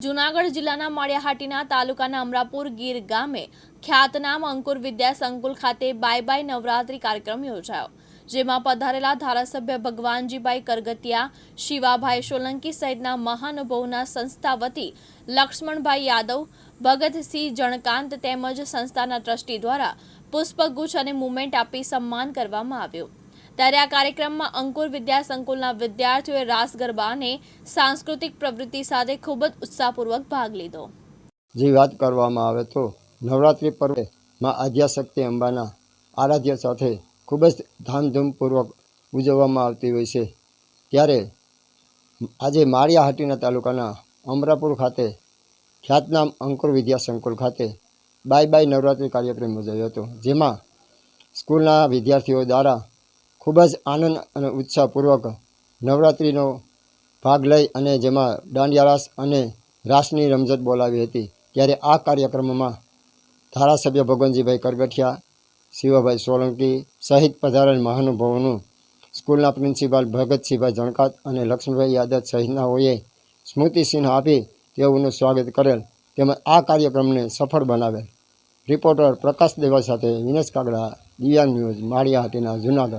જૂનાગઢ જિલ્લાના માળિયાહાટીના તાલુકાના અમરાપુર ગીર ગામે ખ્યાતનામ અંકુર વિદ્યા સંકુલ ખાતે બાય બાય નવરાત્રી કાર્યક્રમ યોજાયો, જેમાં પધારેલા ધારાસભ્ય ભગવાનજીભાઈ કરગતિયા, શિવાભાઈ સોલંકી સહિતના મહાનુભાવોના સંસ્થા વતી લક્ષ્મણભાઈ યાદવ, ભગતસિંહ જણકાંત તેમજ સંસ્થાના ટ્રસ્ટી દ્વારા પુષ્પગુચ્છ અને મુમેન્ટ આપી સન્માન કરવામાં આવ્યું. ત્યારે આ કાર્યક્રમમાં અંકુર વિદ્યા સંકુલના વિદ્યાર્થીઓએ રાસ ગરબા સાંસ્કૃતિક પ્રવૃત્તિ સાથે ખૂબ જ ઉત્સાહપૂર્વક ભાગ લીધો. જે વાત કરવામાં આવે તો નવરાત્રિ પર્વે માં આદ્યાશક્તિ અંબાના આરાધ્ય સાથે ખૂબ જ ધામધૂમપૂર્વક ઉજવવામાં આવતી હોય છે. ત્યારે આજે માળિયાહાટીના તાલુકાના અમરાપુર ખાતે ખ્યાતનામ અંકુર વિદ્યા સંકુલ ખાતે બાય બાય નવરાત્રિ કાર્યક્રમ યોજાયો હતો, જેમાં સ્કૂલના વિદ્યાર્થીઓ દ્વારા ખૂબ જ આનંદ અને ઉત્સાહપૂર્વક નવરાત્રિનો ભાગ લઈ અને જેમાં દાંડિયા રાસ અને રાસની રમઝટ બોલાવી હતી. ત્યારે આ કાર્યક્રમમાં ધારાસભ્ય ભગવાનજીભાઈ કરગઠિયા, શિવાભાઈ સોલંકી સહિત પધારેલ મહાનુભાવોનું સ્કૂલના પ્રિન્સિપાલ ભગતસિંહભાઈ જણકાત અને લક્ષ્મીભાઈ યાદવ સહિતનાઓએ સ્મૃતિચિહ્ન આપી તેઓનું સ્વાગત કરેલ. તેમજ આ કાર્યક્રમને સફળ બનાવેલ. રિપોર્ટર પ્રકાશ દેવા સાથે વિનેશ કાગડા, દિવ્યાંગ ન્યૂઝ માળિયાહાટીના જુનાગઢ.